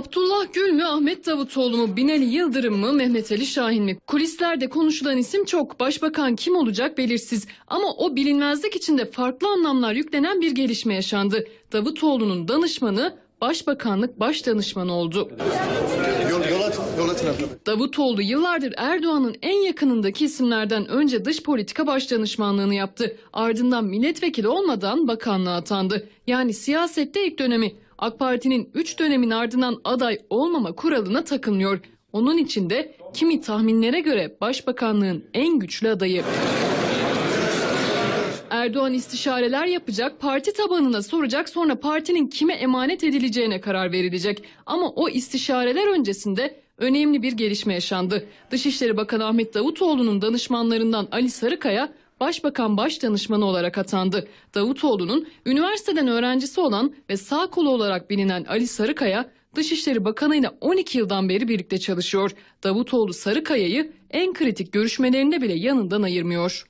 Abdullah Gül mü, Ahmet Davutoğlu mu, Binali Yıldırım mı, Mehmet Ali Şahin mi? Kulislerde konuşulan isim çok. Başbakan kim olacak belirsiz. Ama o bilinmezlik içinde farklı anlamlar yüklenen bir gelişme yaşandı. Davutoğlu'nun danışmanı Başbakanlık Başdanışmanı oldu. Yol, yol yol. Davutoğlu yıllardır Erdoğan'ın en yakınındaki isimlerden önce dış politika başdanışmanlığını yaptı. Ardından milletvekili olmadan bakanlığa atandı. Yani siyasette ilk dönemi. AK Parti'nin 3 dönemin ardından aday olmama kuralına takılmıyor. Onun için de kimi tahminlere göre başbakanlığın en güçlü adayı. Erdoğan istişareler yapacak, parti tabanına soracak, sonra partinin kime emanet edileceğine karar verilecek. Ama o istişareler öncesinde önemli bir gelişme yaşandı. Dışişleri Bakanı Ahmet Davutoğlu'nun danışmanlarından Ali Sarıkaya Başbakan Başdanışmanı olarak atandı. Davutoğlu'nun üniversiteden öğrencisi olan ve sağ kolu olarak bilinen Ali Sarıkaya Dışişleri Bakanı ile 12 yıldan beri birlikte çalışıyor. Davutoğlu Sarıkaya'yı en kritik görüşmelerinde bile yanından ayırmıyor.